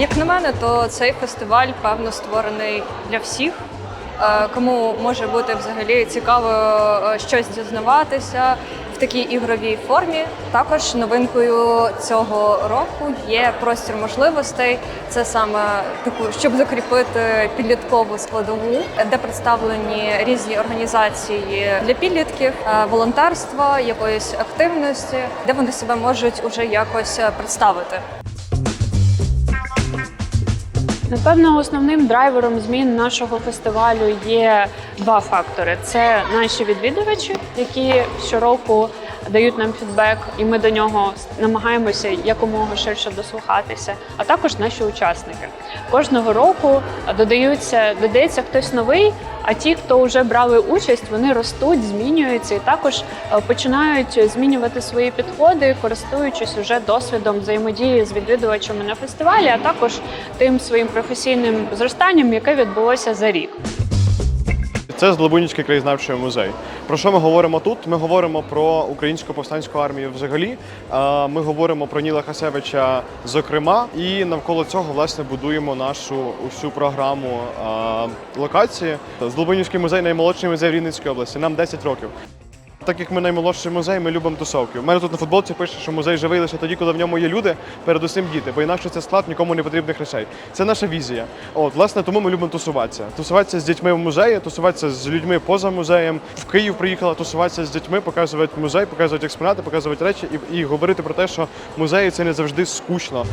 Як на мене, то цей фестиваль певно створений для всіх. е, Кому може бути взагалі цікаво е, щось дізнаватися в такій ігровій формі. Також новинкою цього року є простір можливостей. Це саме таку, щоб закріпити підліткову складову, де представлені різні організації для підлітків, е, волонтерства, якоїсь активності, де вони себе можуть уже якось представити. Напевно, основним драйвером змін нашого фестивалю є два фактори: це наші відвідувачі, які щороку дають нам фідбек, і ми до нього намагаємося якомога ширше дослухатися. А також наші учасники. Кожного року додаються, додається хтось новий. А ті, хто вже брали участь, вони ростуть, змінюються і також е, починають змінювати свої підходи, користуючись уже досвідом взаємодії з відвідувачами на фестивалі, а також тим своїм професійним зростанням, яке відбулося за рік. Це Злобунівський краєзнавчий музей. Про що ми говоримо тут? Ми говоримо про українську повстанську армію взагалі. Ми говоримо про Ніла Хасевича, зокрема, і навколо цього власне будуємо нашу усю програму локації. Злобунівський музей наймолодший музей в Рівненській області. Нам 10 років. Так як ми наймолодший музей, ми любимо тусовки. У мене тут на футболці пише, що музей живий лише тоді, коли в ньому є люди, передусім діти, бо інакше це склад нікому не потрібних речей. Це наша візія. От, власне, тому ми любимо тусуватися. Тусуватися з дітьми в музеї, тусуватися з людьми поза музеєм. В Київ приїхала тусуватися з дітьми, показувати музей, показувати експонати, показувати речі і, і говорити про те, що музеї це не завжди скучно.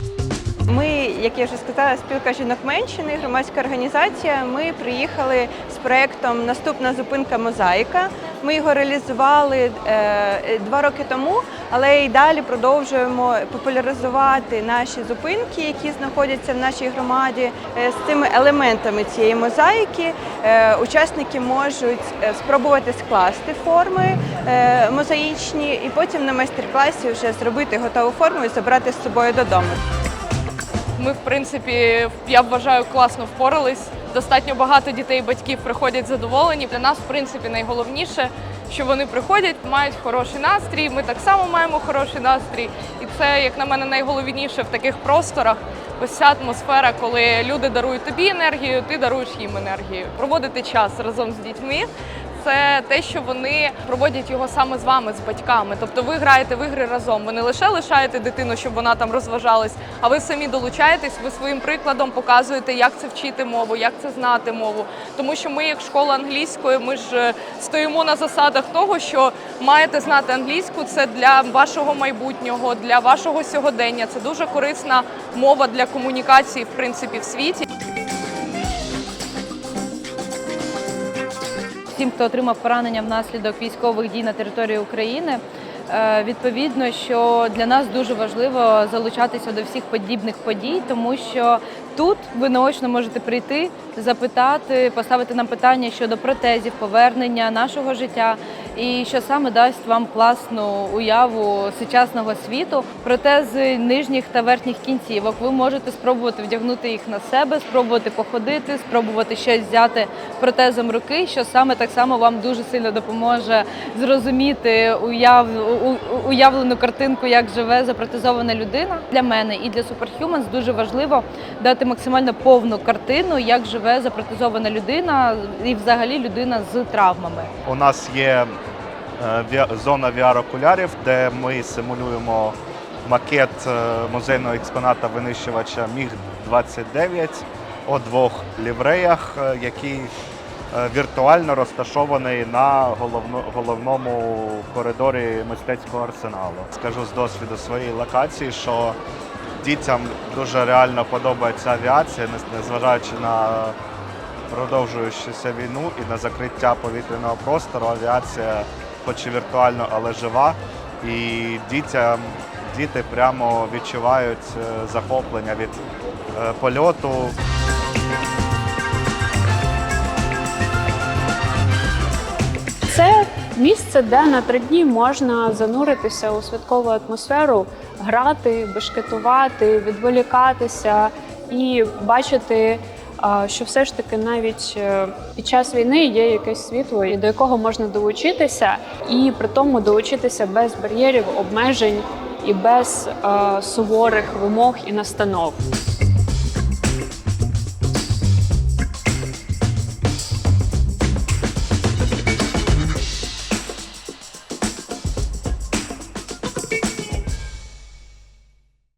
Ми, як я вже сказала, спілка жінок Менщини, громадська організація. Ми приїхали з проєктом Наступна зупинка Мозаїка. Ми його реалізували е, два роки тому, але і далі продовжуємо популяризувати наші зупинки, які знаходяться в нашій громаді. Е, з цими елементами цієї мозаїки е, учасники можуть спробувати скласти форми мозаїчні, і потім на майстер-класі вже зробити готову форму і забрати з собою додому. Ми, в принципі, я вважаю, класно впорались. Достатньо багато дітей і батьків приходять задоволені. Для нас, в принципі, найголовніше, що вони приходять, мають хороший настрій. Ми так само маємо хороший настрій. І це, як на мене, найголовніше в таких просторах. Ось ця атмосфера, коли люди дарують тобі енергію, ти даруєш їм енергію. Проводити час разом з дітьми. Це те, що вони проводять його саме з вами, з батьками. Тобто ви граєте в ігри разом. Ви не лише лишаєте дитину, щоб вона там розважалась, а ви самі долучаєтесь, ви своїм прикладом показуєте, як це вчити мову, як це знати мову. Тому що ми, як школа англійської, ми ж е, стоїмо на засадах того, що маєте знати англійську. Це для вашого майбутнього, для вашого сьогодення. Це дуже корисна мова для комунікації, в принципі, в світі. Всім, хто отримав поранення внаслідок військових дій на території України. Е, Відповідно, що для нас дуже важливо залучатися до всіх подібних подій, тому що тут ви наочно можете прийти, запитати, поставити нам питання щодо протезів, повернення нашого життя, і що саме дасть вам класну уяву сучасного світу. Протези нижніх та верхніх кінцівок. Ви можете спробувати вдягнути їх на себе, спробувати походити, спробувати щось взяти протезом руки, що саме так само вам дуже сильно допоможе зрозуміти уяв, уявлену картинку, як живе запротезована людина. Для мене і для Superhumans дуже важливо дати максимально повну картину, як живе запротезована людина і взагалі людина з травмами. У нас є зона VR-окулярів, де ми симулюємо макет е, музейного експоната винищувача Міг-29 у двох лівреях, е, який е, віртуально розташований на головно- головному коридорі мистецького арсеналу. Скажу з досвіду своєї локації, що дітям дуже реально подобається авіація, незважаючи на продовжуючуся війну і на закриття повітряного простору, авіація, хоч і віртуально, але жива. І дітям, діти прямо відчувають е, захоплення від е, польоту. Це місце, де на три дні можна зануритися у святкову атмосферу, грати, бешкетувати, відволікатися і бачити що все ж таки навіть е, під час війни є якесь світло, і до якого можна долучитися, і при тому долучитися без бар'єрів, обмежень і без е, суворих вимог і настанов.